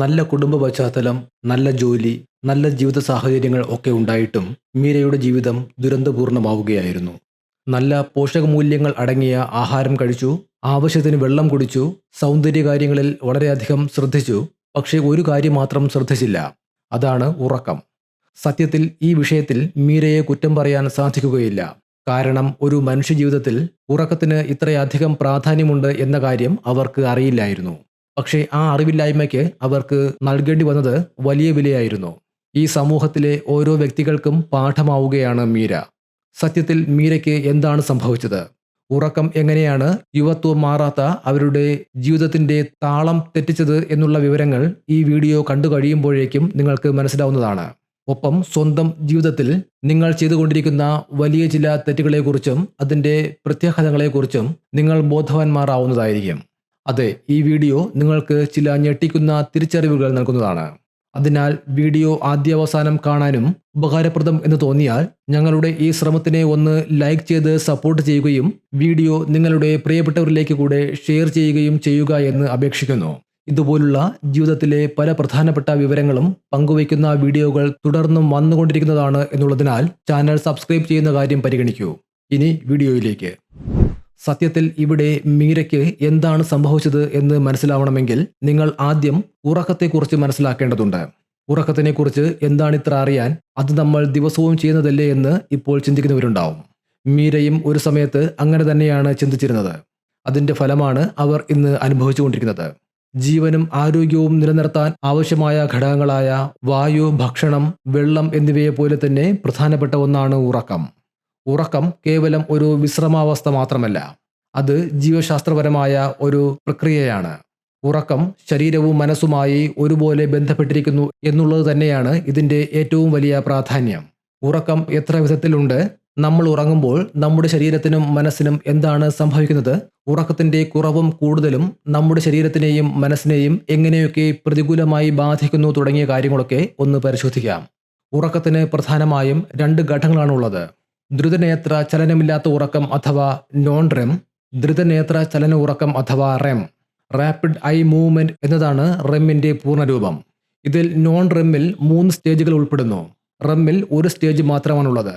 നല്ല കുടുംബ പശ്ചാത്തലം നല്ല ജോലി നല്ല ജീവിത സാഹചര്യങ്ങൾ ഒക്കെ ഉണ്ടായിട്ടും മീരയുടെ ജീവിതം ദുരന്തപൂർണമാവുകയായിരുന്നു. നല്ല പോഷകമൂല്യങ്ങൾ അടങ്ങിയ ആഹാരം കഴിച്ചു ആവശ്യത്തിന് വെള്ളം കുടിച്ചു സൗന്ദര്യ സൗന്ദര്യകാര്യങ്ങളിൽ വളരെയധികം ശ്രദ്ധിച്ചു പക്ഷേ ഒരു കാര്യം മാത്രം ശ്രദ്ധിച്ചില്ല അതാണ് ഉറക്കം. സത്യത്തിൽ ഈ വിഷയത്തിൽ മീരയെ കുറ്റം പറയാൻ സാധിക്കുകയില്ല. കാരണം ഒരു മനുഷ്യജീവിതത്തിൽ ഉറക്കത്തിന് ഇത്രയധികം പ്രാധാന്യമുണ്ട് എന്ന കാര്യം അവർക്ക് അറിയില്ലായിരുന്നു. പക്ഷേ ആ അറിവില്ലായ്മയ്ക്ക് അവർക്ക് നൽകേണ്ടി വന്നത് വലിയ വിലയായിരുന്നു. ഈ സമൂഹത്തിലെ ഓരോ വ്യക്തികൾക്കും പാഠമാവുകയാണ് മീര. സത്യത്തിൽ മീരയ്ക്ക് എന്താണ് സംഭവിച്ചത്? ഉറക്കം എങ്ങനെയാണ് യുവത്വം മാറാത്ത അവരുടെ ജീവിതത്തിന്റെ താളം തെറ്റിച്ചത് എന്നുള്ള വിവരങ്ങൾ ഈ വീഡിയോ കണ്ടു കഴിയുമ്പോഴേക്കും നിങ്ങൾക്ക് മനസ്സിലാവുന്നതാണ്. ഒപ്പം സ്വന്തം ജീവിതത്തിൽ നിങ്ങൾ ചെയ്തുകൊണ്ടിരിക്കുന്ന വലിയ ചില തെറ്റുകളെക്കുറിച്ചും അതിന്റെ പ്രത്യാഘാതങ്ങളെക്കുറിച്ചും നിങ്ങൾ ബോധവാന്മാരാവുന്നതായിരിക്കും. അതെ ഈ വീഡിയോ നിങ്ങൾക്ക് ചില ഞെട്ടിക്കുന്ന തിരിച്ചറിവുകൾ നൽകുന്നതാണ്. അതിനാൽ വീഡിയോ ആദ്യാവസാനം കാണാനും ഉപകാരപ്രദം എന്ന് തോന്നിയാൽ ഞങ്ങളുടെ ഈ ശ്രമത്തിനെ ഒന്ന് ലൈക്ക് ചെയ്ത് സപ്പോർട്ട് ചെയ്യുകയും വീഡിയോ നിങ്ങളുടെ പ്രിയപ്പെട്ടവരിലേക്ക് കൂടെ ഷെയർ ചെയ്യുകയും ചെയ്യുക എന്ന് അപേക്ഷിക്കുന്നു. ഇതുപോലുള്ള ജീവിതത്തിലെ പല പ്രധാനപ്പെട്ട വിവരങ്ങളും പങ്കുവയ്ക്കുന്ന വീഡിയോകൾ തുടർന്നും വന്നുകൊണ്ടിരിക്കുന്നതാണ് എന്നുള്ളതിനാൽ ചാനൽ സബ്സ്ക്രൈബ് ചെയ്യുന്ന കാര്യം പരിഗണിക്കൂ. ഇനി വീഡിയോയിലേക്ക്. സത്യത്തിൽ ഇവിടെ മീരയ്ക്ക് എന്താണ് സംഭവിച്ചത് എന്ന് മനസ്സിലാവണമെങ്കിൽ നിങ്ങൾ ആദ്യം ഉറക്കത്തെക്കുറിച്ച് മനസ്സിലാക്കേണ്ടതുണ്ട്. ഉറക്കത്തിനെക്കുറിച്ച് എന്താണ് ഇത്ര അറിയാൻ അത് നമ്മൾ ദിവസവും ചെയ്യുന്നതല്ലേ എന്ന് ഇപ്പോൾ ചിന്തിക്കുന്നവരുണ്ടാവും. മീരയും ഒരു സമയത്ത് അങ്ങനെ തന്നെയാണ് ചിന്തിച്ചിരുന്നത്. അതിന്റെ ഫലമാണ് അവർ ഇന്ന് അനുഭവിച്ചുകൊണ്ടിരിക്കുന്നത്. ജീവനും ആരോഗ്യവും നിലനിർത്താൻ ആവശ്യമായ ഘടകങ്ങളായ വായു ഭക്ഷണം വെള്ളം എന്നിവയെ പോലെ തന്നെ പ്രധാനപ്പെട്ട ഒന്നാണ് ഉറക്കം. ഉറക്കം കേവലം ഒരു വിശ്രമാവസ്ഥ മാത്രമല്ല. അത് ജീവശാസ്ത്രപരമായ ഒരു പ്രക്രിയയാണ്. ഉറക്കം ശരീരവും മനസ്സുമായി ഒരുപോലെ ബന്ധപ്പെട്ടിരിക്കുന്നു എന്നുള്ളത് തന്നെയാണ് ഇതിന്റെ ഏറ്റവും വലിയ പ്രാധാന്യം. ഉറക്കം എത്ര വിധത്തിലുണ്ട്? നമ്മൾ ഉറങ്ങുമ്പോൾ നമ്മുടെ ശരീരത്തിനും മനസ്സിനും എന്താണ് സംഭവിക്കുന്നത്? ഉറക്കത്തിന്റെ കുറവും കൂടുതലും നമ്മുടെ ശരീരത്തിനെയും മനസ്സിനെയും എങ്ങനെയൊക്കെ പ്രതികൂലമായി ബാധിക്കുന്നു തുടങ്ങിയ കാര്യങ്ങളൊക്കെ ഒന്ന് പരിശോധിക്കാം. ഉറക്കത്തിന് പ്രധാനമായും രണ്ട് ഘട്ടങ്ങളാണുള്ളത്. ദ്രുതനേത്ര ചലനമില്ലാത്ത ഉറക്കം അഥവാ നോൺ റെം ദ്രുതനേത്ര ചലന ഉറക്കം അഥവാ റെം റാപ്പിഡ് ഐ മൂവ്മെന്റ് എന്നതാണ് റെമ്മിന്റെ പൂർണരൂപം. ഇതിൽ നോൺ റെമ്മിൽ മൂന്ന് സ്റ്റേജുകൾ ഉൾപ്പെടുന്നു. റെമ്മിൽ ഒരു സ്റ്റേജ് മാത്രമാണുള്ളത്.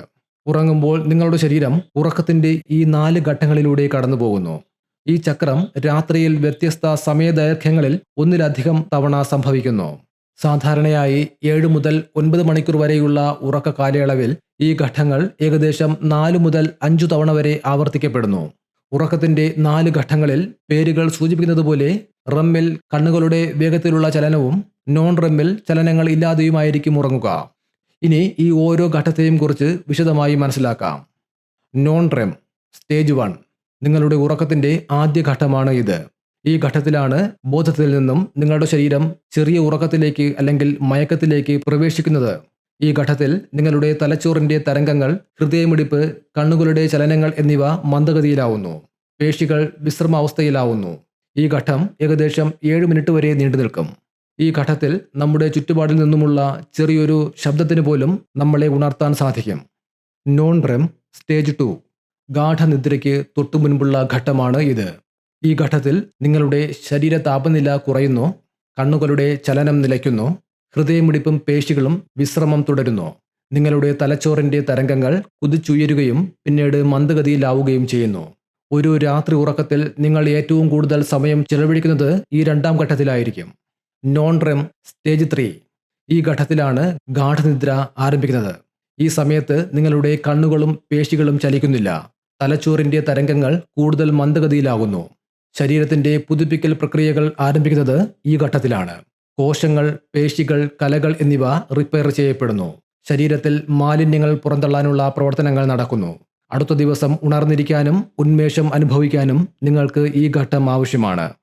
ഉറങ്ങുമ്പോൾ നിങ്ങളുടെ ശരീരം ഉറക്കത്തിന്റെ ഈ നാല് ഘട്ടങ്ങളിലൂടെ കടന്നു പോകുന്നു ഈ ചക്രം രാത്രിയിൽ വ്യത്യസ്ത സമയദൈർഘ്യങ്ങളിൽ ഒന്നിലധികം തവണ സംഭവിക്കുന്നു. സാധാരണയായി ഏഴ് മുതൽ ഒൻപത് മണിക്കൂർ വരെയുള്ള ഉറക്ക കാലയളവിൽ ഈ ഘട്ടങ്ങൾ ഏകദേശം നാല് മുതൽ അഞ്ചു തവണ വരെ ആവർത്തിക്കപ്പെടുന്നു. ഉറക്കത്തിന്റെ നാല് ഘട്ടങ്ങളിൽ പേരുകൾ സൂചിപ്പിക്കുന്നത് പോലെ റമ്മിൽ കണ്ണുകളുടെ വേഗത്തിലുള്ള ചലനവും നോൺ റമ്മിൽ ചലനങ്ങൾ ഇല്ലാതെയുമായിരിക്കും ഉറങ്ങുക. ഇനി ഈ ഓരോ ഘട്ടത്തെയും കുറിച്ച് വിശദമായി മനസ്സിലാക്കാം. നോൺ റെം സ്റ്റേജ് വൺ നിങ്ങളുടെ ഉറക്കത്തിന്റെ ആദ്യ ഘട്ടമാണ് ഇത്. ഈ ഘട്ടത്തിലാണ് ബോധത്തിൽ നിന്നും നിങ്ങളുടെ ശരീരം ചെറിയ ഉറക്കത്തിലേക്ക് അല്ലെങ്കിൽ മയക്കത്തിലേക്ക് പ്രവേശിക്കുന്നത്. ഈ ഘട്ടത്തിൽ നിങ്ങളുടെ തലച്ചോറിന്റെ തരംഗങ്ങൾ ഹൃദയമിടിപ്പ് കണ്ണുകളുടെ ചലനങ്ങൾ എന്നിവ മന്ദഗതിയിലാവുന്നു. പേശികൾ വിശ്രമാവസ്ഥയിലാവുന്നു ഈ ഘട്ടം ഏകദേശം ഏഴ് മിനിറ്റ് വരെ നീണ്ടു നിൽക്കും. ഈ ഘട്ടത്തിൽ നമ്മുടെ ചുറ്റുപാടിൽ നിന്നുമുള്ള ചെറിയൊരു ശബ്ദത്തിന് പോലും നമ്മളെ ഉണർത്താൻ സാധിക്കും. Non REM stage two. ഗാഠനിദ്രയ്ക്ക് തൊട്ടു മുൻപുള്ള ഘട്ടമാണ് ഇത്. ഈ ഘട്ടത്തിൽ നിങ്ങളുടെ ശരീര താപനില കുറയുന്നു കണ്ണുകളുടെ ചലനം നിലയ്ക്കുന്നു ഹൃദയമിടിപ്പും പേശികളും വിശ്രമം തുടരുന്നു. നിങ്ങളുടെ തലച്ചോറിന്റെ തരംഗങ്ങൾ കുതിച്ചുയരുകയും പിന്നീട് മന്ദഗതിയിലാവുകയും ചെയ്യുന്നു. ഒരു രാത്രി ഉറക്കത്തിൽ നിങ്ങൾ ഏറ്റവും കൂടുതൽ സമയം ചെലവഴിക്കുന്നത് ഈ രണ്ടാം ഘട്ടത്തിലായിരിക്കും. Non REM stage three. ഈ ഘട്ടത്തിലാണ് ഗാഠനിദ്ര ആരംഭിക്കുന്നത്. ഈ സമയത്ത് നിങ്ങളുടെ കണ്ണുകളും പേശികളും ചലിക്കുന്നില്ല. തലച്ചോറിന്റെ തരംഗങ്ങൾ കൂടുതൽ മന്ദഗതിയിലാകുന്നു. ശരീരത്തിന്റെ പുതുപ്പിക്കൽ പ്രക്രിയകൾ ആരംഭിക്കുന്നത് ഈ ഘട്ടത്തിലാണ്. കോശങ്ങൾ പേശികൾ കലകൾ എന്നിവ റിപ്പയർ ചെയ്യപ്പെടുന്നു. ശരീരത്തിൽ മാലിന്യങ്ങൾ പുറന്തള്ളാനുള്ള പ്രവർത്തനങ്ങൾ നടക്കുന്നു. അടുത്ത ദിവസം ഉണർന്നിരിക്കാനും ഉന്മേഷം അനുഭവിക്കാനും നിങ്ങൾക്ക് ഈ ഘട്ടം ആവശ്യമാണ്.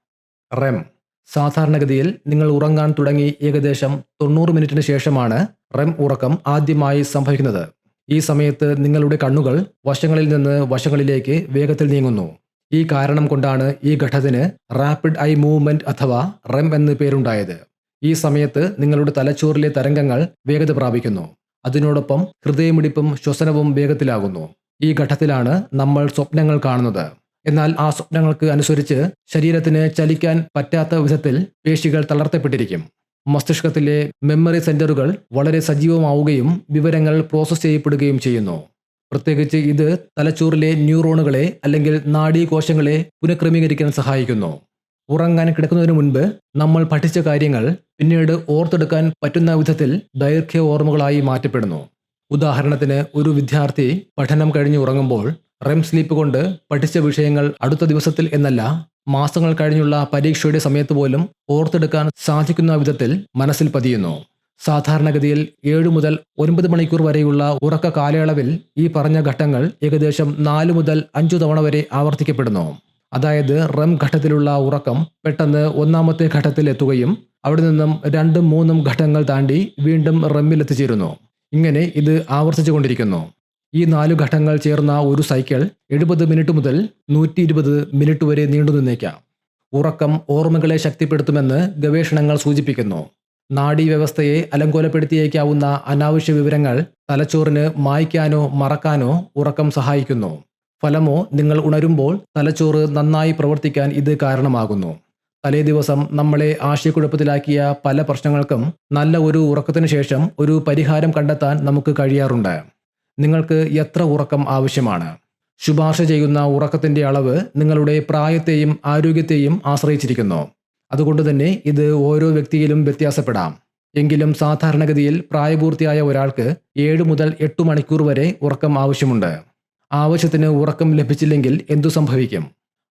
റെം സാധാരണഗതിയിൽ നിങ്ങൾ ഉറങ്ങാൻ തുടങ്ങി ഏകദേശം തൊണ്ണൂറ് മിനിറ്റിന് ശേഷമാണ് റെം ഉറക്കം ആദ്യമായി സംഭവിക്കുന്നത്. ഈ സമയത്ത് നിങ്ങളുടെ കണ്ണുകൾ വശങ്ങളിൽ നിന്ന് വശങ്ങളിലേക്ക് വേഗത്തിൽ നീങ്ങുന്നു. ഈ കാരണം കൊണ്ടാണ് ഈ ഘട്ടത്തിന് റാപ്പിഡ് ഐ മൂവ്മെന്റ് അഥവാ റെം എന്ന് പേരുണ്ടായത്. ഈ സമയത്ത് നിങ്ങളുടെ തലച്ചോറിലെ തരംഗങ്ങൾ വേഗത പ്രാപിക്കുന്നു. അതിനോടൊപ്പം ഹൃദയമിടിപ്പും ശ്വസനവും വേഗത്തിലാകുന്നു. ഈ ഘട്ടത്തിലാണ് നമ്മൾ സ്വപ്നങ്ങൾ കാണുന്നത്. എന്നാൽ ആ സ്വപ്നങ്ങൾക്ക് അനുസരിച്ച് ശരീരത്തിന് ചലിക്കാൻ പറ്റാത്ത വിധത്തിൽ പേശികൾ തളർത്തപ്പെട്ടിരിക്കും. മസ്തിഷ്കത്തിലെ മെമ്മറി സെന്ററുകൾ വളരെ സജീവമാവുകയും വിവരങ്ങൾ പ്രോസസ്സ് ചെയ്യപ്പെടുകയും ചെയ്യുന്നു. പ്രത്യേകിച്ച് ഇത് തലച്ചോറിലെ ന്യൂറോണുകളെ അല്ലെങ്കിൽ നാഡീകോശങ്ങളെ പുനഃക്രമീകരിക്കാൻ സഹായിക്കുന്നു. ഉറങ്ങാൻ കിടക്കുന്നതിന് മുൻപ് നമ്മൾ പഠിച്ച കാര്യങ്ങൾ പിന്നീട് ഓർത്തെടുക്കാൻ പറ്റുന്ന വിധത്തിൽ ദൈർഘ്യ ഓർമ്മകളായി മാറ്റപ്പെടുന്നു. ഉദാഹരണത്തിന് ഒരു വിദ്യാർത്ഥി പഠനം കഴിഞ്ഞ് ഉറങ്ങുമ്പോൾ റെം സ്ലീപ്പ് കൊണ്ട് പഠിച്ച വിഷയങ്ങൾ അടുത്ത ദിവസത്തിൽ എന്നല്ല മാസങ്ങൾ കഴിഞ്ഞുള്ള പരീക്ഷയുടെ സമയത്ത് പോലും ഓർത്തെടുക്കാൻ സാധിക്കുന്ന വിധത്തിൽ മനസ്സിൽ പതിയുന്നു. സാധാരണഗതിയിൽ ഏഴു മുതൽ ഒൻപത് മണിക്കൂർ വരെയുള്ള ഉറക്ക കാലയളവിൽ ഈ പറഞ്ഞ ഘട്ടങ്ങൾ ഏകദേശം നാല് മുതൽ അഞ്ചു തവണ വരെ ആവർത്തിക്കപ്പെടുന്നു. അതായത് റം ഘട്ടത്തിലുള്ള ഉറക്കം പെട്ടെന്ന് ഒന്നാമത്തെ ഘട്ടത്തിൽ എത്തുകയും അവിടെ നിന്നും രണ്ടും മൂന്നും ഘട്ടങ്ങൾ താണ്ടി വീണ്ടും റമ്മിൽ എത്തിച്ചേരുന്നു. ഇങ്ങനെ ഇത് ആവർത്തിച്ചുകൊണ്ടിരിക്കുന്നു ഈ നാലു ഘട്ടങ്ങൾ ചേർന്ന ഒരു സൈക്കിൾ എഴുപത് മിനിറ്റ് മുതൽ നൂറ്റി ഇരുപത് മിനിറ്റ് വരെ നീണ്ടു നിന്നേക്കാം. ഉറക്കം ഓർമ്മകളെ ശക്തിപ്പെടുത്തുമെന്ന് ഗവേഷണങ്ങൾ സൂചിപ്പിക്കുന്നു. നാഡീവ്യവസ്ഥയെ അലങ്കോലപ്പെടുത്തിയേക്കാവുന്ന അനാവശ്യ വിവരങ്ങൾ തലച്ചോറിന് മായ്ക്കാനോ മറക്കാനോ ഉറക്കം സഹായിക്കുന്നു. ഫലമോ നിങ്ങൾ ഉണരുമ്പോൾ തലച്ചോറ് നന്നായി പ്രവർത്തിക്കാൻ ഇത് കാരണമാകുന്നു. തലേ ദിവസം നമ്മളെ ആശയക്കുഴപ്പത്തിലാക്കിയ പല പ്രശ്നങ്ങൾക്കും നല്ല ഒരു ഉറക്കത്തിന് ശേഷം ഒരു പരിഹാരം കണ്ടെത്താൻ നമുക്ക് കഴിയാറുണ്ട്. നിങ്ങൾക്ക് എത്ര ഉറക്കം ആവശ്യമാണ്? ശുപാർശ ചെയ്യുന്ന ഉറക്കത്തിന്റെ അളവ് നിങ്ങളുടെ പ്രായത്തെയും ആരോഗ്യത്തെയും ആശ്രയിച്ചിരിക്കുന്നു. അതുകൊണ്ട് തന്നെ ഇത് ഓരോ വ്യക്തിയിലും വ്യത്യാസപ്പെടാം. എങ്കിലും സാധാരണഗതിയിൽ പ്രായപൂർത്തിയായ ഒരാൾക്ക് ഏഴ് മുതൽ എട്ട് മണിക്കൂർ വരെ ഉറക്കം ആവശ്യമുണ്ട്. ആവശ്യത്തിന് ഉറക്കം ലഭിച്ചില്ലെങ്കിൽ എന്തു സംഭവിക്കും?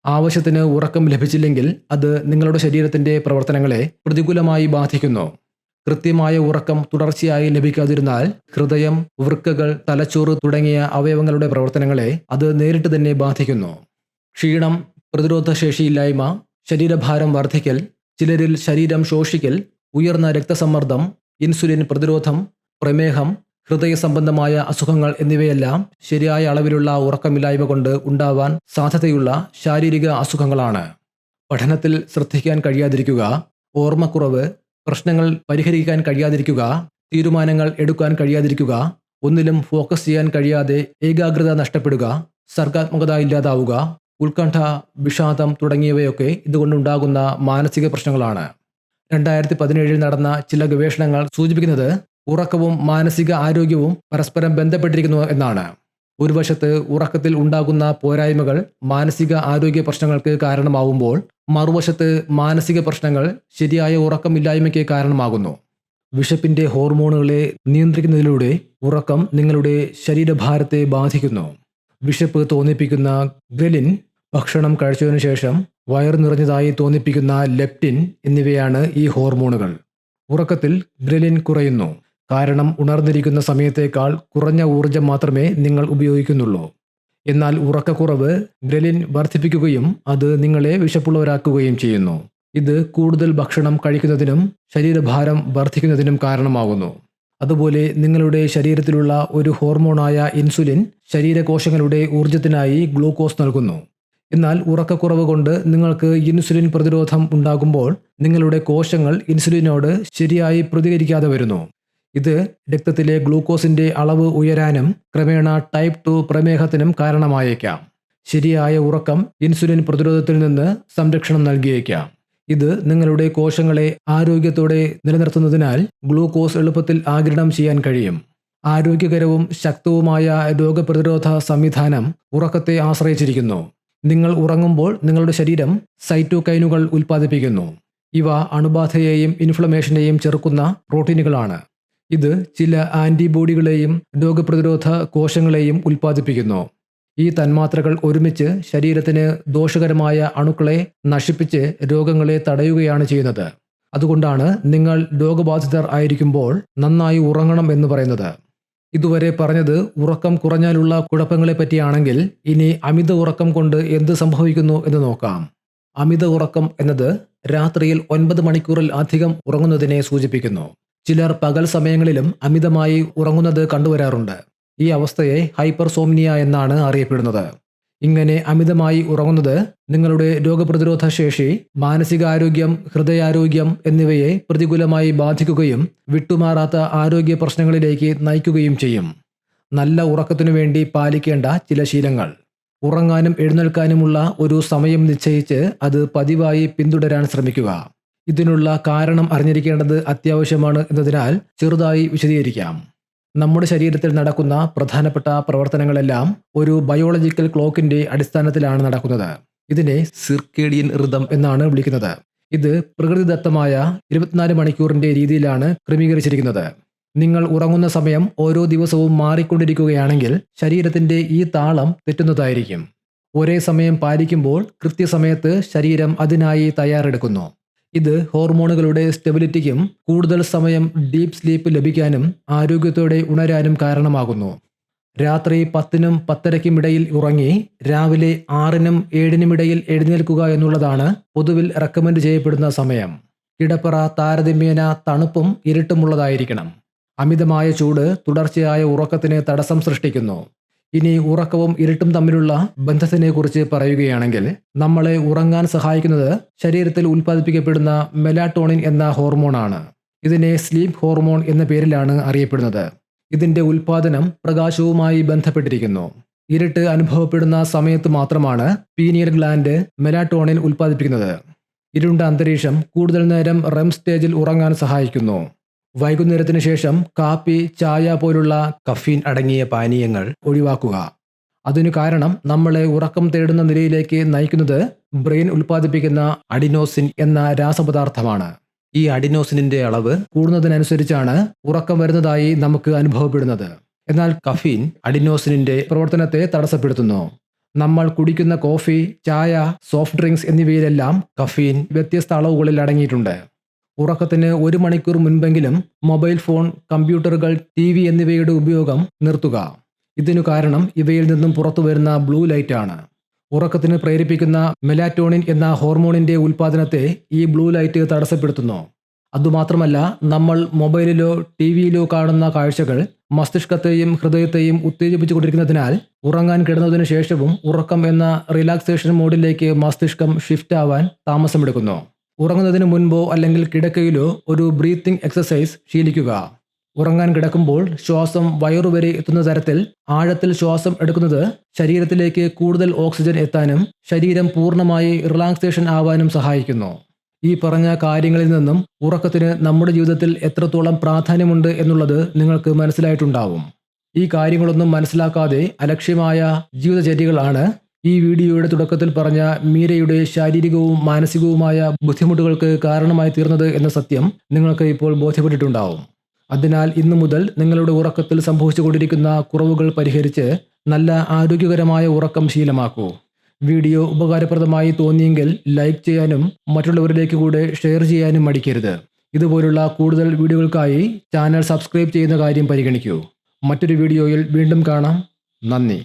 ആവശ്യത്തിന് ഉറക്കം ലഭിച്ചില്ലെങ്കിൽ അത് നിങ്ങളുടെ ശരീരത്തിന്റെ പ്രവർത്തനങ്ങളെ പ്രതികൂലമായി ബാധിക്കുന്നു. കൃത്യമായ ഉറക്കം തുടർച്ചയായി ലഭിക്കാതിരുന്നാൽ ഹൃദയം വൃക്കകൾ തലച്ചോറ് തുടങ്ങിയ അവയവങ്ങളുടെ പ്രവർത്തനങ്ങളെ അത് നേരിട്ട് തന്നെ ബാധിക്കുന്നു. ക്ഷീണം പ്രതിരോധശേഷിയില്ലായ്മ ശരീരഭാരം വർദ്ധിക്കൽ ചിലരിൽ ശരീരം ശോഷിക്കൽ ഉയർന്ന രക്തസമ്മർദ്ദം ഇൻസുലിൻ പ്രതിരോധം പ്രമേഹം ഹൃദയ സംബന്ധമായ അസുഖങ്ങൾ എന്നിവയെല്ലാം ശരിയായ അളവിലുള്ള ഉറക്കമില്ലായ്മ കൊണ്ട് ഉണ്ടാവാൻ സാധ്യതയുള്ള ശാരീരിക അസുഖങ്ങളാണ്. പഠനത്തിൽ ശ്രദ്ധിക്കാൻ കഴിയാതിരിക്കുക ഓർമ്മക്കുറവ് പ്രശ്നങ്ങൾ പരിഹരിക്കാൻ കഴിയാതിരിക്കുക തീരുമാനങ്ങൾ എടുക്കാൻ കഴിയാതിരിക്കുക ഒന്നിലും ഫോക്കസ് ചെയ്യാൻ കഴിയാതെ ഏകാഗ്രത നഷ്ടപ്പെടുക സർഗാത്മകത ഇല്ലാതാവുക ഉത്കണ്ഠ വിഷാദം തുടങ്ങിയവയൊക്കെ ഇതുകൊണ്ടുണ്ടാകുന്ന മാനസിക പ്രശ്നങ്ങളാണ്. രണ്ടായിരത്തി പതിനേഴിൽ നടന്ന ചില ഗവേഷണങ്ങൾ സൂചിപ്പിക്കുന്നത് ഉറക്കവും മാനസിക ആരോഗ്യവും പരസ്പരം ബന്ധപ്പെട്ടിരിക്കുന്നു എന്നാണ്. ഒരു വശത്ത് ഉറക്കത്തിൽ ഉണ്ടാകുന്ന പോരായ്മകൾ മാനസിക ആരോഗ്യ പ്രശ്നങ്ങൾക്ക് കാരണമാവുമ്പോൾ മറുവശത്ത് മാനസിക പ്രശ്നങ്ങൾ ശരിയായ ഉറക്കമില്ലായ്മയ്ക്ക് കാരണമാകുന്നു. വിശപ്പിന്റെ ഹോർമോണുകളെ നിയന്ത്രിക്കുന്നതിലൂടെ ഉറക്കം നിങ്ങളുടെ ശരീരഭാരത്തെ ബാധിക്കുന്നു. വിശപ്പ് തോന്നിപ്പിക്കുന്ന ഗ്രലിൻ ഭക്ഷണം കഴിച്ചതിനു ശേഷം വയർ നിറഞ്ഞതായി തോന്നിപ്പിക്കുന്ന ലെപ്റ്റിൻ എന്നിവയാണ് ഈ ഹോർമോണുകൾ. ഉറക്കത്തിൽ ഗ്രലിൻ കുറയുന്നു. കാരണം ഉണർന്നിരിക്കുന്ന സമയത്തേക്കാൾ കുറഞ്ഞ ഊർജം മാത്രമേ നിങ്ങൾ ഉപയോഗിക്കുന്നുള്ളൂ. എന്നാൽ ഉറക്കക്കുറവ് ഗ്രലിൻ വർദ്ധിപ്പിക്കുകയും അത് നിങ്ങളെ വിശപ്പുള്ളവരാക്കുകയും ചെയ്യുന്നു. ഇത് കൂടുതൽ ഭക്ഷണം കഴിക്കുന്നതിനും ശരീരഭാരം വർദ്ധിക്കുന്നതിനും കാരണമാകുന്നു. അതുപോലെ നിങ്ങളുടെ ശരീരത്തിലുള്ള ഒരു ഹോർമോണായ ഇൻസുലിൻ ശരീരകോശങ്ങളുടെ ഊർജത്തിനായി ഗ്ലൂക്കോസ് നൽകുന്നു. എന്നാൽ ഉറക്കക്കുറവ് കൊണ്ട് നിങ്ങൾക്ക് ഇൻസുലിൻ പ്രതിരോധം ഉണ്ടാകുമ്പോൾ നിങ്ങളുടെ കോശങ്ങൾ ഇൻസുലിനോട് ശരിയായി പ്രതികരിക്കാതെ വരുന്നു. ഇത് രക്തത്തിലെ ഗ്ലൂക്കോസിന്റെ അളവ് ഉയരാനും ക്രമേണ ടൈപ്പ് ടു പ്രമേഹത്തിനും കാരണമായേക്കാം. ശരിയായ ഉറക്കം ഇൻസുലിൻ പ്രതിരോധത്തിൽ നിന്ന് സംരക്ഷണം നൽകിയേക്കാം. ഇത് നിങ്ങളുടെ കോശങ്ങളെ ആരോഗ്യത്തോടെ നിലനിർത്തുന്നതിനാൽ ഗ്ലൂക്കോസ് എളുപ്പത്തിൽ ആഗിരണം ചെയ്യാൻ കഴിയും. ആരോഗ്യകരവും ശക്തവുമായ രോഗപ്രതിരോധ സംവിധാനം ഉറക്കത്തെ ആശ്രയിച്ചിരിക്കുന്നു. നിങ്ങൾ ഉറങ്ങുമ്പോൾ നിങ്ങളുടെ ശരീരം സൈറ്റോകൈനുകൾ ഉൽപ്പാദിപ്പിക്കുന്നു. ഇവ അണുബാധയെയും ഇൻഫ്ലമേഷനെയും ചെറുക്കുന്ന പ്രോട്ടീനുകളാണ്. ഇത് ചില ആന്റിബോഡികളെയും രോഗപ്രതിരോധ കോശങ്ങളെയും ഉൽപ്പാദിപ്പിക്കുന്നു. ഈ തന്മാത്രകൾ ഒരുമിച്ച് ശരീരത്തിന് ദോഷകരമായ അണുക്കളെ നശിപ്പിച്ച് രോഗങ്ങളെ തടയുകയാണ് ചെയ്യുന്നത്. അതുകൊണ്ടാണ് നിങ്ങൾ രോഗബാധിതർ ആയിരിക്കുമ്പോൾ നന്നായി ഉറങ്ങണം എന്ന് പറയുന്നത്. ഇതുവരെ പറഞ്ഞത് ഉറക്കം കുറഞ്ഞാലുള്ള കുഴപ്പങ്ങളെ പറ്റിയാണെങ്കിൽ ഇനി അമിത ഉറക്കം കൊണ്ട് എന്ത് സംഭവിക്കുന്നു എന്ന് നോക്കാം. അമിത ഉറക്കം എന്നത് രാത്രിയിൽ ഒൻപത് മണിക്കൂറിൽ അധികം ഉറങ്ങുന്നതിനെ സൂചിപ്പിക്കുന്നു. ചിലർ പകൽ സമയങ്ങളിലും അമിതമായി ഉറങ്ങുന്നത് കണ്ടുവരാറുണ്ട്. ഈ അവസ്ഥയെ ഹൈപ്പർസോംനിയ എന്നാണ് അറിയപ്പെടുന്നത്. ഇങ്ങനെ അമിതമായി ഉറങ്ങുന്നത് നിങ്ങളുടെ രോഗപ്രതിരോധ ശേഷി മാനസികാരോഗ്യം ഹൃദയാരോഗ്യം എന്നിവയെ പ്രതികൂലമായി ബാധിക്കുകയും വിട്ടുമാറാത്ത ആരോഗ്യ പ്രശ്നങ്ങളിലേക്ക് നയിക്കുകയും ചെയ്യും. നല്ല ഉറക്കത്തിനു വേണ്ടി പാലിക്കേണ്ട ചില ശീലങ്ങൾ. ഉറങ്ങാനും എഴുന്നേൽക്കാനുമുള്ള ഒരു സമയം നിശ്ചയിച്ച് അത് പതിവായി പിന്തുടരാൻ ശ്രമിക്കുക. ഇതിനുള്ള കാരണം അറിഞ്ഞിരിക്കേണ്ടത് അത്യാവശ്യമാണ് എന്നതിനാൽ ചെറുതായി വിശദീകരിക്കാം. നമ്മുടെ ശരീരത്തിൽ നടക്കുന്ന പ്രധാനപ്പെട്ട പ്രവർത്തനങ്ങളെല്ലാം ഒരു ബയോളജിക്കൽ ക്ലോക്കിന്റെ അടിസ്ഥാനത്തിലാണ് നടക്കുന്നത്. ഇതിനെ സിർക്കേഡിയൻ ഋതം എന്നാണ് വിളിക്കുന്നത്. ഇത് പ്രകൃതിദത്തമായ ഇരുപത്തിനാല് മണിക്കൂറിന്റെ രീതിയിലാണ് ക്രമീകരിച്ചിരിക്കുന്നത്. നിങ്ങൾ ഉറങ്ങുന്ന സമയം ഓരോ ദിവസവും മാറിക്കൊണ്ടിരിക്കുകയാണെങ്കിൽ ശരീരത്തിന്റെ ഈ താളം തെറ്റുന്നതായിരിക്കും. ഒരേ സമയം പാലിക്കുമ്പോൾ കൃത്യസമയത്ത് ശരീരം അതിനായി തയ്യാറെടുക്കുന്നു. ഇത് ഹോർമോണുകളുടെ സ്റ്റെബിലിറ്റിക്കും കൂടുതൽ സമയം ഡീപ്പ് സ്ലീപ്പ് ലഭിക്കാനും ആരോഗ്യത്തോടെ ഉണരാനും കാരണമാകുന്നു. രാത്രി പത്തിനും പത്തരയ്ക്കും ഇടയിൽ ഉറങ്ങി രാവിലെ ആറിനും ഏഴിനും ഇടയിൽ എഴുന്നേൽക്കുക എന്നുള്ളതാണ് പൊതുവിൽ റെക്കമെൻഡ് ചെയ്യപ്പെടുന്ന സമയം. കിടപ്പറ താരതമ്യേന തണുപ്പും ഇരുട്ടുമുള്ളതായിരിക്കണം. അമിതമായ ചൂട് തുടർച്ചയായ ഉറക്കത്തിന് തടസ്സം സൃഷ്ടിക്കുന്നു. ഇനി ഉറക്കവും ഇരുട്ടും തമ്മിലുള്ള ബന്ധത്തിനെ കുറിച്ച് പറയുകയാണെങ്കിൽ നമ്മളെ ഉറങ്ങാൻ സഹായിക്കുന്നത് ശരീരത്തിൽ ഉൽപ്പാദിപ്പിക്കപ്പെടുന്ന മെലാട്ടോണിൻ എന്ന ഹോർമോണാണ്. ഇതിനെ സ്ലീപ്പ് ഹോർമോൺ എന്ന പേരിലാണ് അറിയപ്പെടുന്നത്. ഇതിന്റെ ഉൽപാദനം പ്രകാശവുമായി ബന്ധപ്പെട്ടിരിക്കുന്നു. ഇരുട്ട് അനുഭവപ്പെടുന്ന സമയത്ത് മാത്രമാണ് പീനിയർ ഗ്ലാൻഡ് മെലാട്ടോണിൻ ഉൽപ്പാദിപ്പിക്കുന്നത്. ഇരുണ്ട അന്തരീക്ഷം കൂടുതൽ നേരം റെം സ്റ്റേജിൽ ഉറങ്ങാൻ സഹായിക്കുന്നു. വൈകുന്നേരത്തിന് ശേഷം കാപ്പി ചായ പോലുള്ള കഫീൻ അടങ്ങിയ പാനീയങ്ങൾ ഒഴിവാക്കുക. അതിനു കാരണം നമ്മളെ ഉറക്കം തേടുന്ന നിലയിലേക്ക് നയിക്കുന്നത് ബ്രെയിൻ ഉൽപ്പാദിപ്പിക്കുന്ന അഡിനോസിൻ എന്ന രാസപദാർത്ഥമാണ്. ഈ അഡിനോസിനിന്റെ അളവ് കൂടുന്നതിനനുസരിച്ചാണ് ഉറക്കം വരുന്നതായി നമുക്ക് അനുഭവപ്പെടുന്നത്. എന്നാൽ കഫീൻ അഡിനോസിനിന്റെ പ്രവർത്തനത്തെ തടസ്സപ്പെടുത്തുന്നു. നമ്മൾ കുടിക്കുന്ന കോഫി ചായ സോഫ്റ്റ് ഡ്രിങ്ക്സ് എന്നിവയിലെല്ലാം കഫീൻ വ്യത്യസ്ത അളവുകളിൽ അടങ്ങിയിട്ടുണ്ട്. ഉറക്കത്തിന് ഒരു മണിക്കൂർ മുൻപെങ്കിലും മൊബൈൽ ഫോൺ കമ്പ്യൂട്ടറുകൾ ടി വി എന്നിവയുടെ ഉപയോഗം നിർത്തുക. ഇതിനു കാരണം ഇവയിൽ നിന്നും പുറത്തു വരുന്ന ബ്ലൂ ലൈറ്റ് ആണ്. ഉറക്കത്തിന് പ്രേരിപ്പിക്കുന്ന മെലാറ്റോണിൻ എന്ന ഹോർമോണിന്റെ ഉൽപ്പാദനത്തെ ഈ ബ്ലൂ ലൈറ്റ് തടസ്സപ്പെടുത്തുന്നു. അതുമാത്രമല്ല നമ്മൾ മൊബൈലിലോ ടി വിയിലോ കാണുന്ന കാഴ്ചകൾ മസ്തിഷ്കത്തെയും ഹൃദയത്തെയും ഉത്തേജിപ്പിച്ചുകൊണ്ടിരിക്കുന്നതിനാൽ ഉറങ്ങാൻ കിടന്നതിനു ശേഷവും ഉറക്കം എന്ന റിലാക്സേഷൻ മോഡിലേക്ക് മസ്തിഷ്കം ഷിഫ്റ്റ് ആവാൻ താമസമെടുക്കുന്നു. ഉറങ്ങുന്നതിന് മുൻപോ അല്ലെങ്കിൽ കിടക്കയിലോ ഒരു ബ്രീത്തിങ് എക്സസൈസ് ശീലിക്കുക. ഉറങ്ങാൻ കിടക്കുമ്പോൾ ശ്വാസം വയറുവരെ എത്തുന്ന തരത്തിൽ ആഴത്തിൽ ശ്വാസം എടുക്കുന്നത് ശരീരത്തിലേക്ക് കൂടുതൽ ഓക്സിജൻ എത്താനും ശരീരം പൂർണമായി റിലാക്സേഷൻ ആവാനും സഹായിക്കുന്നു. ഈ പറഞ്ഞ കാര്യങ്ങളിൽ നിന്നും ഉറക്കത്തിന് നമ്മുടെ ജീവിതത്തിൽ എത്രത്തോളം പ്രാധാന്യമുണ്ട് എന്നുള്ളത് നിങ്ങൾക്ക് മനസ്സിലായിട്ടുണ്ടാവും. ഈ കാര്യങ്ങളൊന്നും മനസ്സിലാക്കാതെ അലക്ഷ്യമായ ജീവിതചര്യകളാണ് ഈ വീഡിയോയുടെ തുടക്കത്തിൽ പറഞ്ഞ മീരയുടെ ശാരീരികവും മാനസികവുമായ ബുദ്ധിമുട്ടുകൾക്ക് കാരണമായി തീർന്നത് എന്ന സത്യം നിങ്ങൾക്ക് ഇപ്പോൾ ബോധ്യപ്പെട്ടിട്ടുണ്ടാവും. അതിനാൽ ഇന്നു മുതൽ നിങ്ങളുടെ ഉറക്കത്തിൽ സംഭവിച്ചുകൊണ്ടിരിക്കുന്ന കുറവുകൾ പരിഹരിച്ച് നല്ല ആരോഗ്യകരമായ ഉറക്കം ശീലമാക്കൂ. വീഡിയോ ഉപകാരപ്രദമായി തോന്നിയെങ്കിൽ ലൈക്ക് ചെയ്യാനും മറ്റുള്ളവരിലേക്ക് കൂടെ ഷെയർ ചെയ്യാനും മടിക്കരുത്. ഇതുപോലുള്ള കൂടുതൽ വീഡിയോകൾക്കായി ചാനൽ സബ്സ്ക്രൈബ് ചെയ്യുന്ന കാര്യം പരിഗണിക്കൂ. മറ്റൊരു വീഡിയോയിൽ വീണ്ടും കാണാം. നന്ദി.